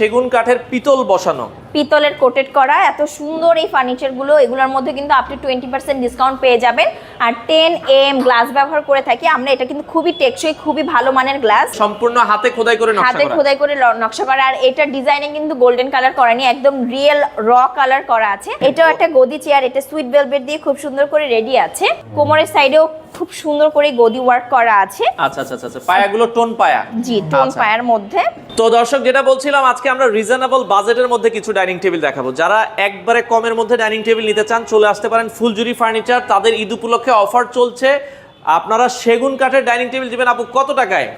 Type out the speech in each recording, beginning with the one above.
সেগুন কাঠের পিতল বসানো। পিতলের কোটেড করা এত সুন্দর এই ফার্নিচারগুলো এগুলোর মধ্যে কিন্তু আপনি টোয়েন্টি পার্সেন্ট ডিসকাউন্ট পেয়ে যাবেন। আর টেন এম গ্লাস ব্যবহার করে থাকি আমরা এটা কিন্তু খুবই টেকসই খুবই ভালো মানের গ্লাস সম্পূর্ণ হাতে খোদাই করে নকশা হাতে করা। খোদাই করে নকশা করা আর এটার ডিজাইনে কিন্তু গোল্ডেন কালার করানি একদম রিয়েল র কালার করা আছে। এটাও একটা গদি চেয়ার এটা সুইট ভেলভেট দিয়ে খুব সুন্দর করে রেডি আছে। কোমরের সাইডেও খুব সুন্দর করে গদি ওয়ার্ক করা আছে। আচ্ছা আচ্ছা আচ্ছা, আচ্ছা পায়াগুলো টোন পায়া। জি টোন আচ্ছা। পায়ার মধ্যে। তো দর্শক, যেটা বলছিলাম, আজকে আমরা রিজনেবল বাজেটের মধ্যে কিছু ডাইনিং টেবিল দেখাবো। যারা একবারে কমের মধ্যে ডাইনিং টেবিল নিতে চান, চলে আসতে পারেন ফুলজুরি ফার্নিচার তাদের ঈদ উপলক্ষে অফার চলছে। আপনারা সেগুন কাঠের ডাইনিং টেবিল দিবেন। আপু, কত টাকায়?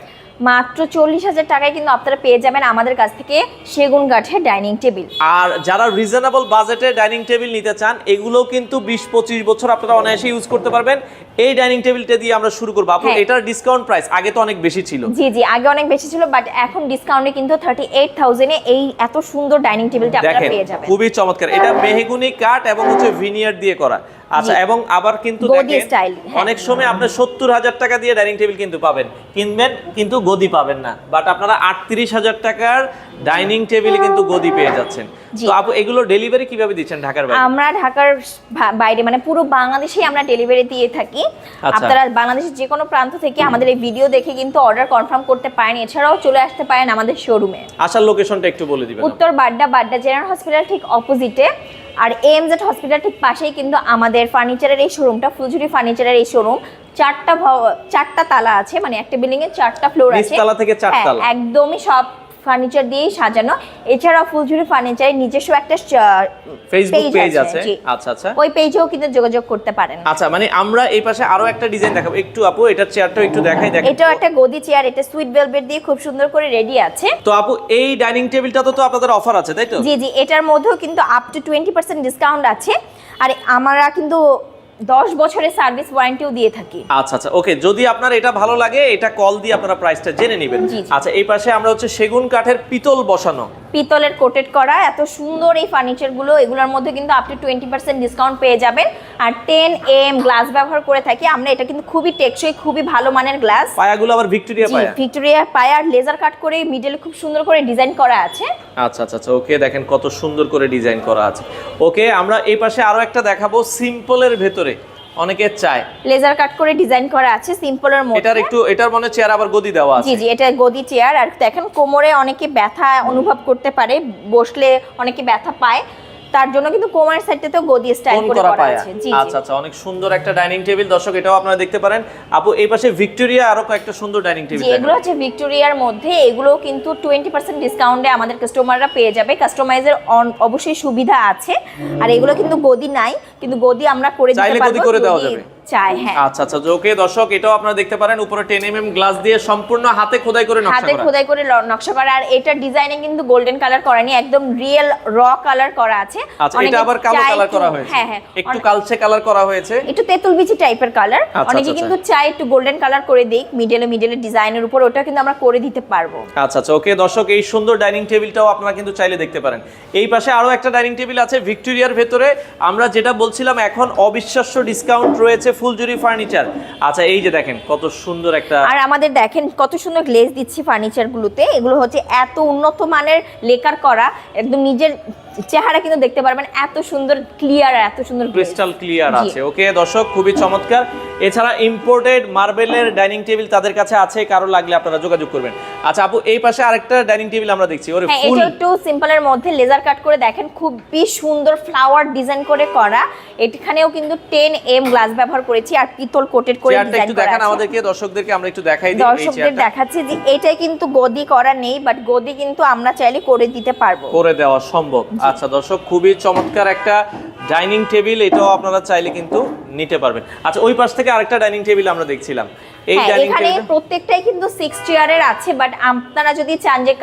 মাত্র চল্লিশ হাজার টাকায় কিন্তু আপনারা পেয়ে যাবেন আমাদের কাছ থেকে সেগুন কাঠের ডাইনিং টেবিল। আর যারা রিজনেবল বাজেটে ডাইনিং টেবিল নিতে চান এগুলো কিন্তু বিশ পঁচিশ বছর আপনারা অনায়াসে ইউজ করতে পারবেন। এই ডাইনিং টেবিলটা দিয়ে আমরা শুরু করব। আপু হ্যাঁ। এটার ডিসকাউন্ট প্রাইস আগে তো অনেক বেশি ছিল। জি জি আগে অনেক বেশি ছিল বাট এখন ডিসকাউন্টে কিন্তু থার্টি এইট থাউজেন্ডে এই এত সুন্দর ডাইনিং টেবিলটা আপনারা পেয়ে যাবেন। খুবই চমৎকার। এটা মেহগুনি কাঠ এবং হচ্ছে ভিনিয়ার দিয়ে করা। আচ্ছা এবং আবার কিন্তু দেখেন হ্যাঁ। অনেক সময় আপনি সত্তর হাজার টাকা দিয়ে ডাইনিং টেবিল কিন্তু পাবেন। কিনবেন কিন্তু গদি পাবেন না। বাট আপনারা আটত্রিশ হাজার টাকার ডাইনিং টেবিল কিন্তু গদি পেয়ে যাচ্ছেন। তো আপু এগুলো ডেলিভারি কীভাবে দিচ্ছেন ঢাকার বাইরে? আমরা ঢাকার বাইরে মানে পুরো বাংলাদেশেই আমরা ডেলিভারি দিয়ে থাকি। আচ্ছা। আপনারা বাংলাদেশের যে কোনো প্রান্ত থেকে আমাদের এই ভিডিও দেখে কিন্তু অর্ডার কনফার্ম করতে পারেন। এছাড়াও চলে আসতে পারেন আমাদের শোরুমে। আসার লোকেশনটা একটু বলে দিবেন উত্তর বাড্ডা বাড্ডা জেনারেল হসপিটাল ঠিক অপোজিটে। আর এমজেড হসপিটাল ঠিক পাশেই কিন্তু আমাদের ফার্নিচারের এই শোরুমটা ফুলঝুরি ফার্নিচারের এই শোরুম। চারটা চারটা তালা আছে মানে একটা বিল্ডিং এর চারটা ফ্লোর আছে। নিচতলা থেকে চারতলা। হ্যাঁ, একদমই সব ফার্নিচার দিয়েই সাজানো। এছাড়াও ফুলঝুরি ফার্নিচারের নিজস্ব একটা ফেসবুক পেজ আছে আচ্ছা আচ্ছা। ওই পেজেও কিন্তু যোগাযোগ করতে পারেন। আচ্ছা মানে আমরা এই পাশে আরও একটা ডিজাইন দেখাবো। একটু আপু এটার চেয়ারটাও একটু দেখাই দেখেন। এটাও একটা গদি চেয়ার এটা সুইট ভেলভেট দিয়ে খুব সুন্দর করে রেডি আছে। তো আপু এই ডাইনিং টেবিলটা তো আপনাদের অফার আছে তাই তো? জি জি এটার মধ্যেও কিন্তু up to twenty percent discount আছে। আর আমরা কিন্তু দশ বছরের সার্ভিস ওয়ারেন্টিও দিয়ে থাকি। আচ্ছা আচ্ছা ওকে যদি আপনার এটা ভালো লাগে এটা কল দিয়ে আপনারা প্রাইসটা জেনে নেবেন। আচ্ছা এই পাশে আমরা হচ্ছে সেগুন কাঠের পিতল বসানো। পিতলের কোটেড করা এত সুন্দর এই ফার্নিচারগুলো এগুলোর মধ্যে কিন্তু up to twenty percent discount পেয়ে যাবেন। আর টেন এম গ্লাস ব্যবহার করে থাকি আমরা এটা কিন্তু খুবই টেকসই খুবই ভালো মানের গ্লাস পায়াগুলো আবার ভিক্টোরিয়া পায়া। ভিক্টোরিয়া পায়ার লেজার কাট করে মিডলে খুব সুন্দর করে ডিজাইন করা আছে। আচ্ছা আচ্ছা আচ্ছা ওকে দেখেন কত সুন্দর করে ডিজাইন করা আছে। ওকে আমরা এই পাশে আরও একটা দেখাবো সিম্পলের ভেতরে। অনেকে চায়। লেজার কাট করে ডিজাইন করা আছে সিম্পলের মধ্যে। এটার একটু এটার মনে চেয়ার আবার গদি দেওয়া আছে। জি জি এটা গদি চেয়ার। আর দেখেন কোমরে অনেকে ব্যথা অনুভব করতে পারে বসলে অনেকে ব্যথা পায়। তার জন্য কিন্তু কোমার সাইডটাতেও গদি স্টাইল করে করা আছে। জি আচ্ছা আচ্ছা অনেক সুন্দর একটা ডাইনিং টেবিল দর্শক এটাও আপনারা দেখতে পারেন। আপু এই পাশে ভিক্টোরিয়া আরও কয়েকটা সুন্দর ডাইনিং টেবিল এগুলো আছে ভিক্টোরিয়ার মধ্যে। এগুলো কিন্তু টোয়েন্টি পার্সেন্ট ডিসকাউন্টে আমাদের কাস্টমাররা পেয়ে যাবে। কাস্টমাইজের অবশ্যই সুবিধা আছে। আর এগুলো কিন্তু গদি নাই। কিন্তু গদি আমরা করে দিতে চাইলে গদি পারব করে। চাই হ্যাঁ। আচ্ছা আচ্ছা ওকে দর্শক এটাও আপনারা দেখতে পারেন উপরে টেন এম এম গ্লাস দিয়ে সম্পূর্ণ হাতে খোদাই করে নকশা হাতে খোদাই করে নকশা করা আর এটা ডিজাইনে কিন্তু গোল্ডেন কালার করানি একদম রিয়েল র কালার করা আছে। আচ্ছা এটা আবার কালো কালার করা হয়েছে। হ্যাঁ হ্যাঁ একটু কালচে কালার করা হয়েছে। একটু তেঁতুল বিচি টাইপের কালার আচ্ছা, অনেকে আচ্ছা, কিন্তু চায় একটু গোল্ডেন কালার করে দিক মিডলে মিডলে ডিজাইনের উপর ওটা কিন্তু আমরা করে দিতে পারব। আচ্ছা আচ্ছা ওকে দর্শক এই সুন্দর ডাইনিং টেবিলটাও আপনারা কিন্তু চাইলে দেখতে পারেন। এই পাশে আরও একটা ডাইনিং টেবিল আছে ভিক্টোরিয়ার ভেতরে। আমরা যেটা বলছিলাম এখন অবিশ্বাস্য ডিসকাউন্ট রয়েছে ফুলজুরি ফার্নিচার। আচ্ছা এই যে দেখেন, কত সুন্দর একটা আর আমাদের দেখেন, কত সুন্দর গ্লেজ দিচ্ছি ফার্নিচারগুলোতে। এগুলো হচ্ছে এত উন্নত মানের লেকার করা, একদম নিজের চেহারা কিন্তু দেখতে পারবেন এত সুন্দর ক্লিয়ার এত সুন্দর ক্রিস্টাল ক্লিয়ার আছে ওকে দর্শক খুবই চমৎকার। এছাড়া ইম্পোর্টেড মার্বেলের ডাইনিং টেবিল তাদের কাছে আছে কারও লাগলে আপনারা যোগাযোগ করবেন। আচ্ছা আপু এই পাশে আরেকটা ডাইনিং টেবিল আমরা দেখছি ওরে হ্যাঁ ফুল। এটা একটু সিম্পলের মধ্যে লেজার কাট করে দেখেন খুবই সুন্দর ফ্লাওয়ার ডিজাইন করে করা। এখানেও কিন্তু টেন এম গ্লাস ব্যবহার করেছি আর পিতল কোটেড করে ডিজাইন একটু করা দেখান আছে। আমাদেরকে দর্শকদেরকে আমরা একটু দেখাই দিই দর্শকদের দেখাচ্ছি যে এটাই কিন্তু গদি করা নেই বাট গদি কিন্তু আমরা চাইলে করে দিতে পারব। করে দেওয়া সম্ভব। আচ্ছা দর্শক খুবই চমৎকার একটা ডাইনিং টেবিল এটাও আপনারা চাইলে কিন্তু নিতে পারবেন। আচ্ছা ওই পাশ থেকে আরেকটা ডাইনিং টেবিল আমরা দেখছিলাম। এই হ্যাঁ ডাইনিং এখানে প্রত্যেকটাই কিন্তু চেয়ারের আছে বাট আপনারা যদি চান যে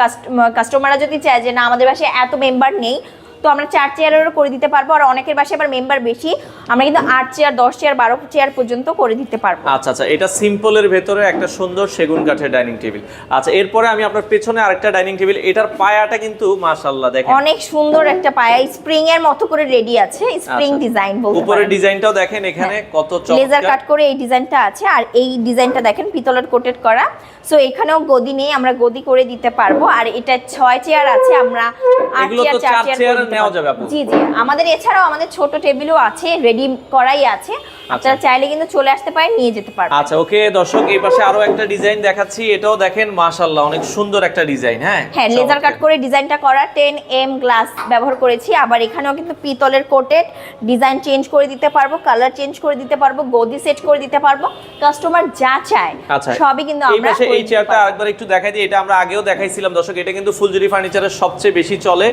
কাস্টমাররা যদি চায় যে না আমাদের বাসায় এত মেম্বার নেই তো আমরা চার চেয়ারেরও করে দিতে পারব আর অনেকের বাসায় আবার মেম্বার বেশি। আমরা কিন্তু আট চেয়ার দশ চেয়ার বারো চেয়ার পর্যন্ত করে দিতে পারব। আচ্ছা আচ্ছা এটা সিম্পলের ভেতরে একটা সুন্দর সেগুন কাঠের ডাইনিং টেবিল। আচ্ছা এরপরে আমি আপনার পেছনে আরেকটা ডাইনিং টেবিল এটার পায়াটা কিন্তু মাশাআল্লাহ দেখেন। অনেক সুন্দর একটা পায়া স্প্রিং এর মতো করে রেডি আছে স্প্রিং আচ্ছা। ডিজাইন বলতে পারেন। ডিজাইনটাও দেখেন এখানে কত লেজার চমৎকার কাট করে এই ডিজাইনটা আছে আর এই ডিজাইনটা দেখেন পিতলের কোটেড করা। সো এখানেও গদি নেই আমরা গদি করে দিতে পারব আর এটা ছয় চেয়ার আছে আমরা আট চেয়ার চার চেয়ার নেওয়া। যাবে আপু। জি জি। আমাদের এছাড়াও আমাদের ছোট টেবিলও আছে রেডি করাই আছে। আপনারা চাইলে কিন্তু চলে আসতে পারেন নিয়ে যেতে পারবেন। আচ্ছা ওকে দর্শক এই পাশে আরও একটা ডিজাইন দেখাচ্ছি। এটাও দেখেন মাশাআল্লাহ অনেক সুন্দর একটা ডিজাইন হ্যাঁ? হ্যাঁ লেজার কাট। করে ডিজাইনটা করা টেন এম গ্লাস ব্যবহার করেছি। আবার এখানেও কিন্তু পিতলের কোটেড ডিজাইন চেঞ্জ করে দিতে পারব কালার চেঞ্জ করে দিতে পারব গদি সেট করে দিতে পারব। কাস্টমার যা চায় আচ্ছা সবই কিন্তু আমরা এই চেয়ারটা আরেকবার একটু দেখাই দিই এটা আমরা আগেও দেখাইছিলাম। দর্শক এটা কিন্তু ফুলজুরি ফার্নিচারের সবচেয়ে বেশি চলে।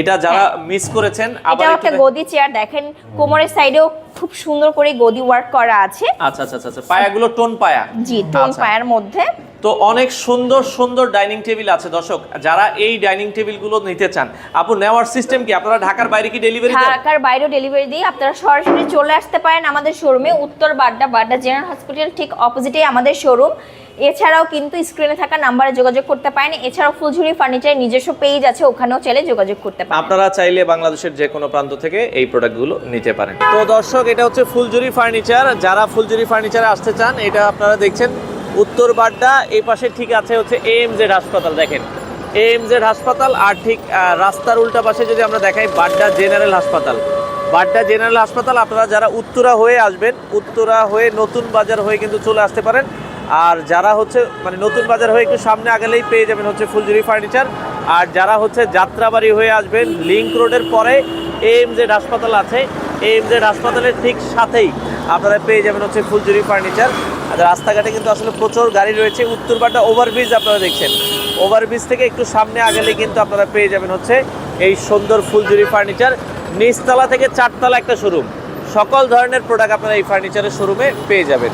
এটা যারা মিস করেছেন। আবার একটা গদি চেয়ার দেখেন কোমরের সাইডেও খুব সুন্দর করে গদি ওয়ার্ক করা আছে। আচ্ছা আচ্ছা আচ্ছা, আচ্ছা পায়াগুলো টোন পায়া। জি টোন পায়ার মধ্যে। তো অনেক সুন্দর সুন্দর ডাইনিং টেবিল আছে। দর্শক যারা এই ডাইনিং টেবিলগুলো নিতে চান আপু নেওয়ার সিস্টেম কি? আপনারা ঢাকার বাইরে কি ডেলিভারি দেন? ঢাকার বাইরেও ডেলিভারি দিই আপনারা সরাসরি চলে আসতে পারেন আমাদের শোরুমে উত্তর বাড্ডা বাড্ডা জেনারেল হসপিটাল ঠিক অপোজিটেই আমাদের শোরুম এছাড়াও কিন্তু স্ক্রিনে থাকা নাম্বারে যোগাযোগ করতে পারেন। এছাড়াও ফুলঝুরি ফার্নিচারের নিজস্ব পেজ আছে ওখানেও চাইলে যোগাযোগ করতে পারেন। আপনারা চাইলে বাংলাদেশের যে কোনো প্রান্ত থেকে এই প্রোডাক্টগুলো নিতে পারেন। তো দর্শক এটা হচ্ছে ফুলঝুরি ফার্নিচার যারা ফুলঝুরি ফার্নিচারে আসতে চান এটা আপনারা দেখছেন। উত্তর বাড্ডা, এই পাশে ঠিক আছে হচ্ছে এএমজেড হাসপাতাল, দেখেন। এএমজেড হাসপাতাল আর ঠিক রাস্তার উল্টা পাশে যদি আমরা দেখাই বাড্ডা জেনারেল হাসপাতাল। বাড্ডা জেনারেল হাসপাতাল, আপনারা যারা উত্তরা হয়ে আসবেন, উত্তরা হয়ে নতুন বাজার হয়ে কিন্তু চলে আসতে পারেন। আর যারা হচ্ছে মানে নতুন বাজার হয়ে একটু সামনে আগেলেই পেয়ে যাবেন হচ্ছে ফুলজুরি ফার্নিচার। আর যারা হচ্ছে যাত্রাবাড়ি হয়ে আসবেন লিঙ্ক রোডের পরে এএমজেড হাসপাতাল আছে। এএমজেড হাসপাতালের ঠিক সাথেই আপনারা পেয়ে যাবেন হচ্ছে ফুলজুরি ফার্নিচার। আর রাস্তাঘাটে কিন্তু আসলে প্রচুর গাড়ি রয়েছে। উত্তরপাড়া ওভারব্রিজ আপনারা দেখছেন। ওভারব্রিজ থেকে একটু সামনে আগেলে কিন্তু আপনারা পেয়ে যাবেন হচ্ছে এই সুন্দর ফুলজুরি ফার্নিচার। নিচতলা থেকে চারতলা একটা শোরুম। সকল ধরনের প্রোডাক্ট আপনারা এই ফার্নিচারের শোরুমে পেয়ে যাবেন।